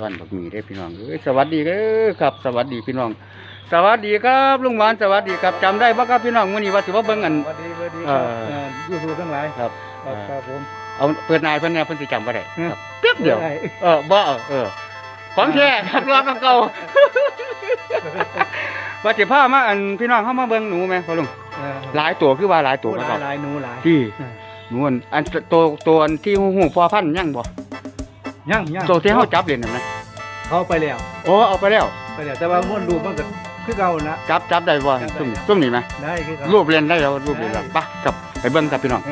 วันบักหมีได้อพี่น้องเอ้ยสวัสดีเด้อครับ สวัสดีพี่น้อง สวัสดีครับลุงหวานสวัสดีครับจำได้บ่ครับพี่น้องมื้อนี้ว่าสิว่าเบิ่งอัน สวัสดีสวัสดีคเอ่รับอยูทูบทั้งหลายครับ ครับครับผม เอาเปิดนายเพิ่นเนี่ยเพิ่นสิจำบ่ได้อืมครับเปียบเดียว ได้เออบ่เออเออของแท้ครับรอกับเก่าว่าสิพามาอันพี่น้องเฮามาเบิ่งหนูแม่พ่อลุงเออหลายตัวคือว่าหลายตัวหบ่ลาครัยบหลายหนูหลายที่ เออหนูอันอันตัวตัวอันที่ฮู้ๆพอพันธุ์ยังบ่ ยังยังตัวที่เฮาจับเล่นนั่นนะเขาไปแล้วโอ้เอาไปแล้วไปแล้วแต่ว่าม้วนรูปมันก็คือเก่านะจับจับได้บ่จับได้ซุ่มซุ่มนี่ไหมได้คือเก่ารูปเล่นได้แล้วรูปเล่นแล้วไปกับไปเบิ่งครับพี่น้อง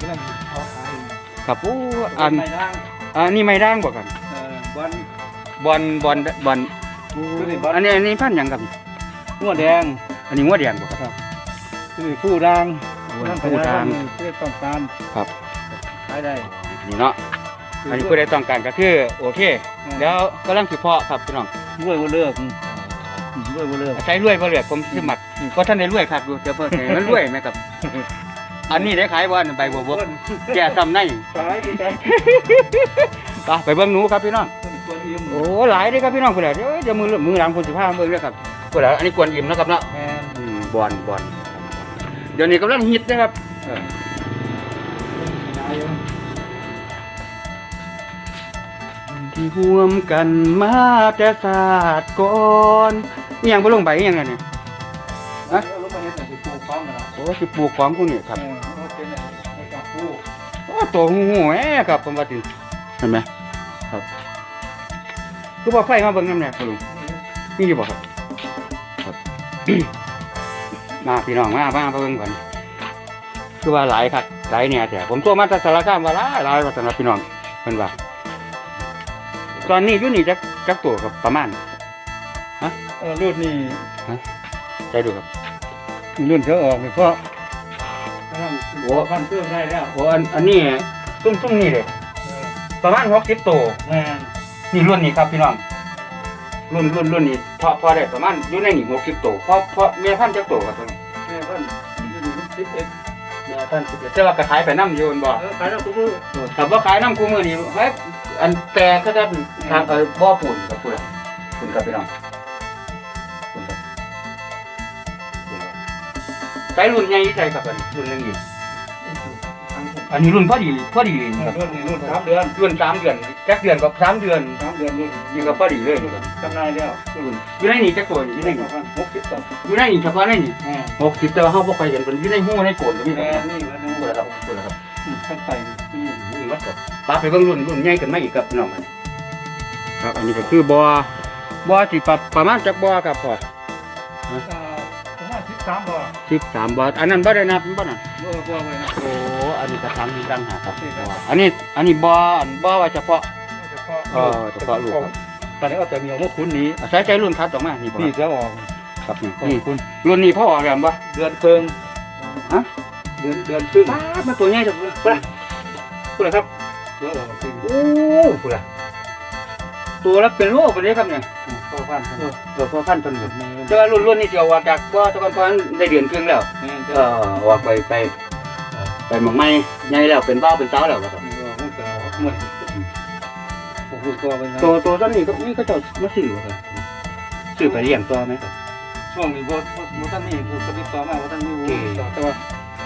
กำลังเอาขายอยู่ครับโอ้อันไปทางอันนี้ไม่ด่างบ่ครับเอ่อบอลบอลบอลบอลคือนี่บอลอันนี้อันนี้พันธุ์หยังครับหัวแดง อันนี้หัวแดงบ่ครับคือนี่ผู้ดังผู้ดังเพื่อต้องการครับขายได้นี่เนาะ อันนี้ผู้ใดต้องการก็คือโอเค แล้วกำลังสิเพาะครับพี่น้องรวยบ่เลิกอืมรวยบ่เลิกใช้รวยบ่เหลือผมสิมักเพราะท่านได้รวยครับดูเดี๋ยวเพิ่นให้มันรวยไหมครับ อันนี้ได้ขายบ่อันใบบัวบกแก่ซ้ำในขายดีใจไปไปเบิ่งหนูครับพี่น้องตัวอิ่มโอ้หลายเด้อครับพี่น้องพุ่นน่ะเดี๋ยวเดี๋ยวมือมือหลังคนสิพามาเบิ่งเด้อครับพุ่นน่ะอันนี้กวนอิ่มเนาะครับเนาะแมนอืมบอลบอลเดี๋ยวนี้กำลังฮิตนะครับ ที่ห่วมกันมาแต่ศาสตร์ก่อนอหยังบ่ลงไปอหยังไงเนี่ยฮะลงมาเฮ็ดให้สิปลูกฟังกันล่ะโอ้สิปลูกของพวกนี้ครับเออเอาเป็นไอ้ไอ้กับปลูกโอ้ตัวหูหูแหมครับผมว่าติเห็นไหมครับคือบ่ไฟมาเบิ่งนำแน่พ่อลุงนี่อยู่บ่ครับครับมาพี่น้องมามาเบิ่งก่อนคือว่าหลายครับหลายเนี่ยแต่ผมตัวมาจากสารคามว่าหลายหลายว่าสำหรับพี่น้องเพิ่นว่า ตอนนี้อยู่นี่จักจักตัวครับประมาณเออรุ่นนี้ใจดูครับรุ่นเขาออกนี่เพราะโอ้พันเพิ่มได้แล้วโอ้อันอันนี้ซุ่มซุ่มนี่เลยเออประมาณหกสิบตัวแม่นนี่รุ่นนี้ครับพี่น้องรุ่นรุ่นรุ่นนี้พอพอได้ประมาณอยู่ในนี่หกสิบตัวพอพอเมียพันจักตัวครับพี่น้องแม่พันรุ่นนี้มันสิบเอ็ดเมียพันสิบเอ็ดแต่ว่าก็ขายไปน้ำอยู่แม่นบ่เออขายแล้วทุกมื้อแต่ว่าขายน้ำคู่มือนี่เฮ้ย อันแต่ก็จะทางเออบ่อปูนกับปูนปูนครับพี่น้องปูนครับปูนครับใช้รุ่นใหญ่ใช่ครับอันนี้รุ่นหนึงอยู่อันนี้รุ่นพอดีพอดีเลยครับรุ่นนี้รุ่นสามเดือนรุ่นสามเดือนจักเดือนกับสามเดือนสามเดือนรุ่นนี่ก็พอดีเลยครับจำหน่ายแล้วรุ่นอยู่ในนี่จักตัวอยู่ในนี่หกสิบตัวอยู่ในนี่เฉพาะในนี่แม่หกสิบแต่ว่าเฮาบ่ค่อยเห็นเพิ่นอยู่ในหูในโกนนี่แม่ครับนี่มันพูดแล้วครับพูดแล้วครับขั้นไป นี่นี่วัดครับปาไปเบิ่งรุ่นรุ่นใหญ่ขึ้นมาอีกครับพี่น้องมันครับ อันนี้ก็คือบ่อบ่อที่ประประมาณจักบ่อครับพ่ออ่าประมาณสิบสามบ่อ13บ่ออันนั้นบ่ได้นับมันบ่น่ะบ่บ่เลยนะโอ้อันนี้ก็ทำนี่ต่างหากครับนี่ครับอันนี้อันนี้บ่ออันบ่อไว้เฉพาะเฉพาะเออเฉพาะลูกครับตอนนี้เอาแต่เหนียวมาคุ้นนี้อาศัยใจรุ่นคัดออกมานี่บ่นี่จะออกครับนี่นี่นี่คุณรุ่นนี้พ่อออกแล้วบ่เดือนเคิงฮะเดือนเดือนครึ่งป้าดมาตัวใหญ่จังเลย พุ่นน่ะพุ่นน่ะครับเดือนออกครึ่งโอ้พุ่นน่ะตัวละเป็นโลไปเลยครับเนี่ยเข้าพันเออเดี๋ยวพอขั้นต้นหมดนี่แต่ว่ารุ่นรุ่นนี้สิเอาออกจากบ่อตะกอนพอนได้เดือนครึ่งแล้วนี่เอจะอออกไปไปเอ่อไปหมองไม้ใหญ่แล้วเป็นบ้าวเป็นเต้าแล้วครับนี่ออกมันก็เหมือนโอ้โหตัวเป็นไงตัวตัวต้นนี้ก็นี่ก็เจะมาซื้อครับซื้อไปเลี้ยงตัวไหมครับช่วงนี้บ่บ่บ่ท่านนี่คือสติต่อมาบ่ท่านนี่บ่แต่ว่า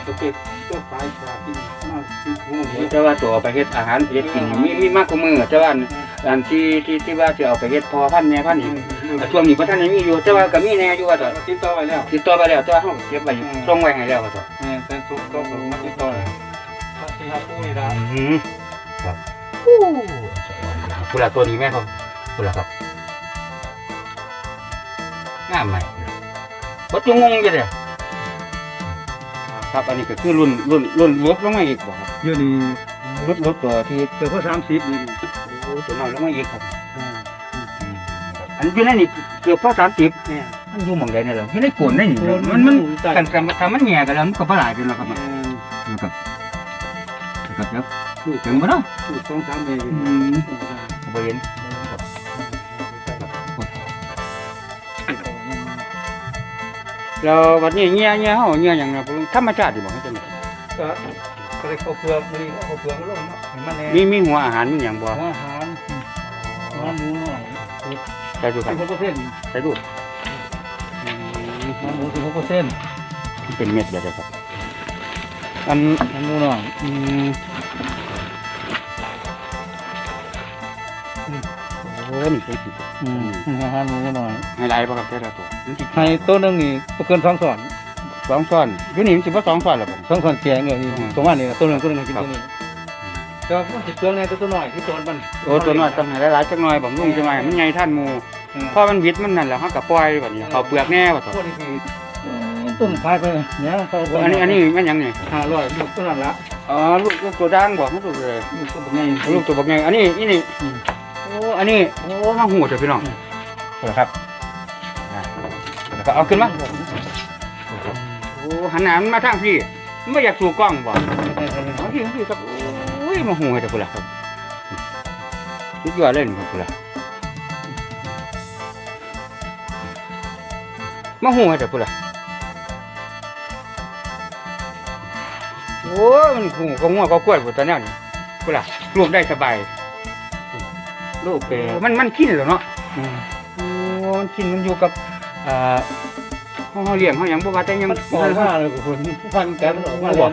ตัวเก็บ ตัวขายขายกินมากินหูนี่แต่ว่าตัวเอาไปเฮ็ดอาหารเฮ็ดกินมีมีมากกว่ามือแต่ว่าอันอันที่ที่ที่ว่าจะเอาไปเฮ็ดพอพันธุ์แม่พันธุ์นี่ช่วงนี้บ่ทันได้มีอยู่แต่ว่าก็มีแน่อยู่ว่าต่อติดต่อไว้แล้วติดต่อไปแล้วแต่ว่าเฮาเก็บไว้อยู่ส่งไว้ให้แล้วว่าต่อแม่เป็นทุกต้องมาติดต่อเลยถ้าที่สี่ห้าคู่นี่ละอืมครับอู้สวยครับคุณละตัวนี้แม่ครับคุณละครับงามไหมวัดจงงงอยู่เลย ครับอันนี้ก็คือรุ่นรุ่นรุ่นลดลงมาอีกบ่ครับอยู่นี่ลดลดตัวที่เกือบพอสามสิบนี่โอ้ตัวน้อยลงมาอีกครับอันอยู่ในนี่เกือบพอสามสิบเนี่ยมันอยู่หมองใดเนี่ยเหรอที่ได้โกนได้นี่เหรอมันมันกันกันทำมันแง่กันแล้วมันก็ปลายเป็นแล้วครับนะครับนะครับครับถึงปะเนาะสูตรสองสามเมตรอืมบ่เห็น แล้ววันนี้เงี้ยเงี้ยเฮาเงี้ยหยังนะธรรมชาติดิบ่เขาจะมีก็ก็เลยข้าวเปลือกนี่ข้าวเปลือกก็ลงเนาะให้มันแน่มีมีหัวอาหารมีหยังบ่หัวอาหารหัวหมูหน่อยใส่ดูคสิรับบหกเปอร์เซ็นต์ใส่ดูหัวหมูสิบหกเปอร์เซ็นต์มันเป็นเม็ดเดียวครับอันหัวหมูหน่อยอืม อ้นี่เป็นสิอืมอาหารหมูหน่อยไฮไลท์ป่ะครับแต่ละตัวมันสิให้ตัวหนึงนี่บ่เกินสองส่วนสองซ้อนอยู่นี่มันสิบ่สองซ้อนหรอก สองส่วนแกงเนี่ยนี่อืม ประมาณนี้นะตัวหนึงตัวหนึงกินตัวนี้แต่ว่ามันสิเปลืองในตัวตัวน้อยที่ตัวมันโอ้ตัวน้อยต้องให้หลายๆจักหน่อยบำรุงจังหน่อยมันใหญ่ท่านหมู่อมพอมันบิดมันนั่นแหละเฮาก็ปล่อยบัดนี้เขาเปลือกแน่ว่าซั่นพวนี้คือต้นขายไปเนี่ยเขาอันนี้อันนี้มันหยังนี่ห้าร้อยลูกต้นนั้นละอ๋อลูกลูกตัวด่างบ่มันลูกเลย ลูกต้นแบบนี้ลูกตัวบักใหญ่อันนี้นี่นี่อืม อ้อันนี้ โอ้มาหูเถอะพี่น้องอืมเออครับอ่าแล้วก็เอาขึ้นมาโอ้หันหน้ามันมาทางพี่มันบ่อยากสู่กล้องบ่เอาพี่เอาพี่ครับโอ้ยมาหูให้เถอะพุ่นล่ะครับสุดยอดเลยนี่ครับพุ่นล่ะมาหูให้เถอะพุ่นล่ะโอ้ยมันหูก็งัวก็กล้วยพุ่นตอนนี้นี่พุ่นล่ะรวมได้สบาย ลูกเปรเออมันมันขี้เหรอเนาะอืมโอ้มันกินมันอยู่กับเอ่อเขาเลี้ยงเขาหยังบ่ว่าแต่ยังมันออกมาเลยคุณฟันกันออกมาแล้ว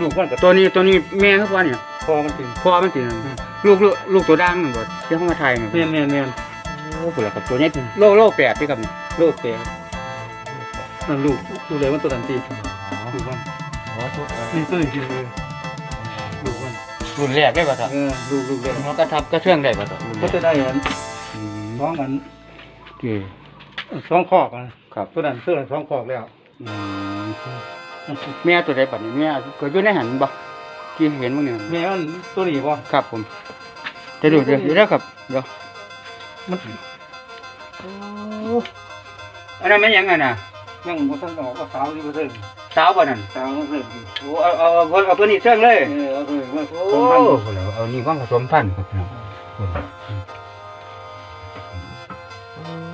ลูกมันกับตัวนี้ตัวนี้แม่เขาว่าเนี่ยคอมันถึงพ่อมันสิลูกลูกลูกตัวด่างมันบ่ที่เขามาถ่ายมันเมียนเมียนเมียนโอ้พุ่นล่ะครับตัวนี้โลโลแปดที่ครับนี่ลูกเปรนั่นลูกลูกเลยมันตัวตันตีลูกมันอ๋อตัวนี่ตัวจริงเลยลูกมัน รุ่นแรกได้ป่ะครับเออลูกลูกเลยมันก็ทับก็เชื่องได้ป่ะครับรุ่นแรก็กจะได้อันอืมสองอันโอเคสองคอกอะครับตัวนั้นตัวนั้นสองคอกแล้วอืมแม่ตัวใดบัดนี้แม่ก็อยู่ในหันบ่ที่เห็นมั้งเนี่ยแม่มันตัวนี้ป่ะครับผมจะดูเดี๋ยวเดี๋ยวครับเดี๋ยวมันอันนั้นมันหยังไงน่ะยังมันต้องออกก็สาวนี่มาเพิ่มสาวบ่นั่นสาวมาเพิ่มโอ้เอาเอาเอาเอาตัวนี้เชื่องเลยเออเอาเพิ่มมาโอ้สองพันเอานี่ว่างผสมพันธุ์ครับพี่น้อง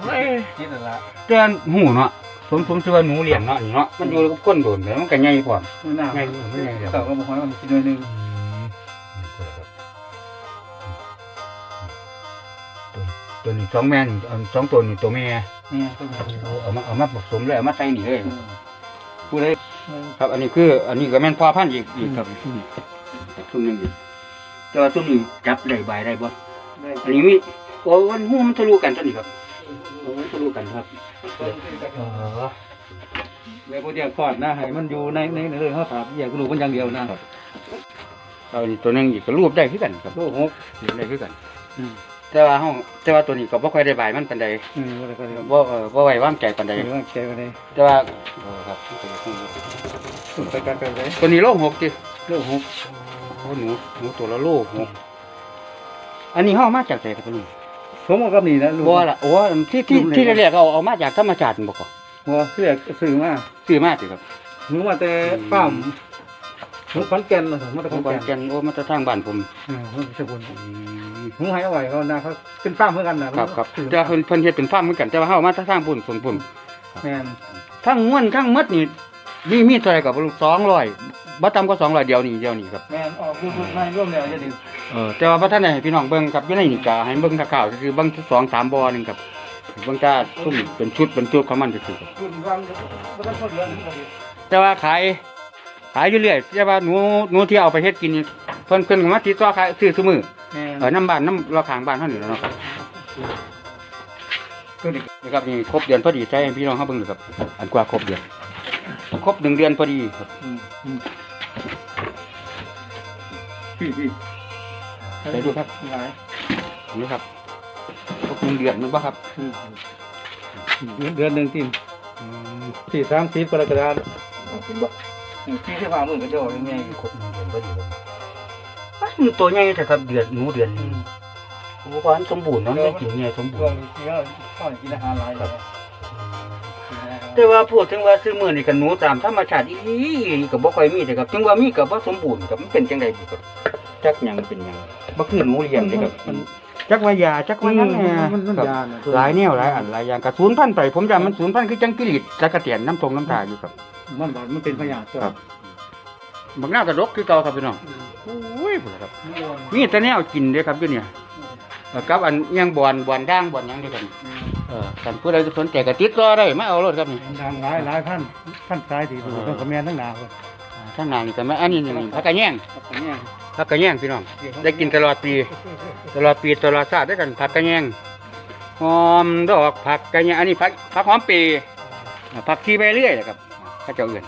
เอ้ยนี่นั่นละเตือนหูเนาะผมผมชื่อว่าหนูเลี้ยงเนาะนี่เนาะมันอยู่กับคนโดนแต่มันก็ใหญ่พร้อมมันหนาไงมันไงเดี๋ยวเต่าก็บอกว่ามันกินหน่อยหนึงตัวตัวนี้สองแม่นี่อันสองตัวนี่ตัวแม่เนี่ยตัวนี้เอามาเอามาผสมเลยเอามาใส่นี่เลยผู้ใดครับอันนี้คือ อันนี้ก็แม่นพ่อพันธุ์อีกอีกครับ ซุ่มหนึงอีกแต่ว่าซุ่มนี้จับได้ใบได้บ่ได้อันนี้มีโอ้มันหูมันทะลุกันตัวนี้ครับโอ้มันทะลุกันครับอ๋อในพวกเดียวก่อนนะให้มันอยู่ในในในเรื่องเขาถามแยกกระดูกมันอย่างเดียวนะเอานี่ตัวหนึงอีกก็รูปได้คือกันครับลูกหกรูปได้คือกันอืมแต่ว่าเฮาแต่ว่าตัวนี้ก็บ่ค่อยได้ใบมันปานใดอืมอะไรก็ได้บ่เออบ่ไว้วางใจปานใดเดี๋ยวแชร์ไปเลยแต่ว่าเออครับสุดไปกันไปเลยตัวนี้โลหกจิลูกหก โอ้หนูหนูตัวละโลหกอันนี้เฮาเอามาจากไสครับตัวนี้ผมเอากับนี่นะลูกบ่ล่ะโอ้อันที่ที่ลูกไหนที่แรกๆเอาเอามาจากธรรมชาติบ่ก็หัวเสื้อซื้อมาซื้อมาติครับหนูมาแต่ป้ามหนูขอนแก่นนะมาแต่ขขอองนขอนแก่นแก่นโอ้มาจากทางบ้านผมอืมมันสกุลอืมหนูให้เอาไว้เขานะเขาเป็นป้ามเหมือนกันนะครับครับซื้อแต่เพิ่นเพิ่นเฮ็ดเป็นฟาร์มเหมือนกันแต่ว่าเฮาเอามาจากทางพุ่นพุ่นพุ่นแม่นทั้งม้วนทั้งหมดนี่มีมีเท่าไหร่กับลูก200 บ่ต่ำกว่า200เดียวนี่เดียวนี่ครับแม่นออกรูปในร่วมแล้วจะดีเออแต่ว่าบ่ทันได้ให้พี่น้องเบิ่งครับอยู่ในนี่ก็ให้เบิ่งข่าวๆคือเบิ่งสองสามบ่อหนึงครับเบิ่งจ้าซุ่มเป็นชุดเป็นชุดของมันซื่อๆครับรุ่นวันมันต้องคนเดือนนี่ก็ดีแต่ว่าขายขายอยู่เรื่อยแต่ว่าหนูหนูที่เอาไปเฮ็ดกินนี่เพิ่นเพิ่นก็มาติดต่อขายซื้อซุมื้อแม่นเออน้ำบ้านน้ำเราข้างบ้านเฮานี่แหล้วเนาะครับนะครับนี่ครบเดือนพอดีใช้ให้พี่น้องเฮาเบิ่งเลยครับอันกว่าครบเดือนครบหนึ่งเดือนพอดีครับ อืมอืม พี่พี่ไปดูครับหลายนี่ครับพวกมึงเดือดมึงป่ะครับอืมเดือนเดือนหนึ่งที่อืมที่สามสิบกรกฎาคมเป็นบ่ที่ที่ผ่ามือก็จะออกยังไงขดเดือนพอดีเลยอ้าวมันตัวใหญ่แต่ครับเดือดหนูเดือนนี้โอ้ควานสมบูรณ์เนาะได้กินไงสมบูช่วรงณ์นี้ที่เขาเขากินอาหารหลาย แต่ว่าพูดถึงว่าซื้อมือนี่กันหนูตามธรรมชาติอีหลีก็บ่ค่อยมีแต่ครับ ถึงว่ามีก็บ่สมบูรณ์ครับมันเป็นจังไดบุครับจักหยังเป็นหยังบ่คือหนูเลี้ยงเด้ครับจักว่ายาจักว่าหยังแหน่มันมันครับยาน่ะ หลายแนวหลายอันหลายอย่างกระสูนพันธุ์ไป ผมจำมันสูนพันธุ์คือจังกิริตจักกระเตียนน้ำทงน้ำตาอยู่ครับ มันบอกมันเป็นพยาธิตัวครับ บักหน้ากระดกคือเก่าครับพี่น้องโอ้ยพุ่นล่ะครับมีแต่แนวกินเด้อครับอยู่เนี่ยแล้วกับอันอิหยังบ่อนบ่อนด่างบ่อนหยังเด้อกัน เออท่านผู้ใดสนใจก็ติดต่อได้มาเอารถครับนี่ ดังหลายหลายพันพันสายดีอ่าต้องคอมเมนต์ทั้งหนาคนอ่าข้างหน้านี่ก็มาอันนี้นี่ผักกระแยงครับผมเนี่ยผักกระแยงพี่น้อง ได้กินตลอดปี ตลอดปีตลอดชาติด้วยกันผักกระแยงหอมดอกผักกระแยงอันนี้ผักผักหอมปีอ่าผักชีไปเรื่อยนะครับข้าเจ้าเอื่น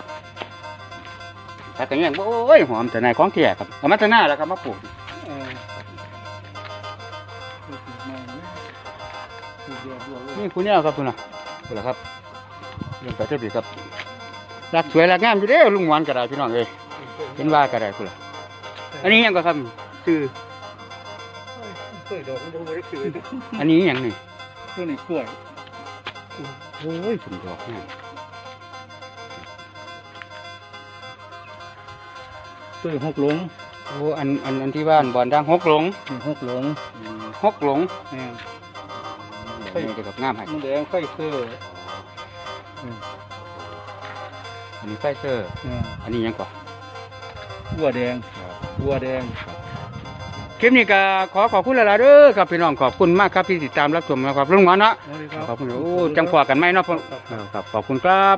ผักกระแยงโอ้ยหอมแต่นายของแก่ครับเอามาแต่หน้าแล้วครับมาปลูกเออ นี่คุณเนี่ยครับคุณน่ะคุณล่ะครับเรื่องไปเท่าไหร่ครับรักสวยรักงามอยู่เด้อลุงหวานก็ได้พี่น้องเอ้ยเห็นว่าก็ได้คุณล่ะอันนี้ยังก็ครับคือเคยดอกมันบ่ได้คืออันนี้ยังนี่ตัวนี้กล้วยโอ้ยคุณดอกงามตัวหกหลงโอ้อันอันอันที่บ้านบ่อนดังหกหลงนี่หกหลงอืมหกหลง นี่แบบนี้จะกับงามให้มันแดงไฟเซอร์อันนี้ไฟเซอร์ อ่าอันนี้ยังก่อนบัวแดงบัวแดง คลิปนี้ก็ขอขอบคุณหลายๆเด้อครับพี่น้องขอบคุณมากครับที่ติดตามรับชมนะครับลุงหมอเนาะสวัสดีครับขอบคุณโอ้จังพอกันไหมเนาะพ่อเออครับขอบคุณครับ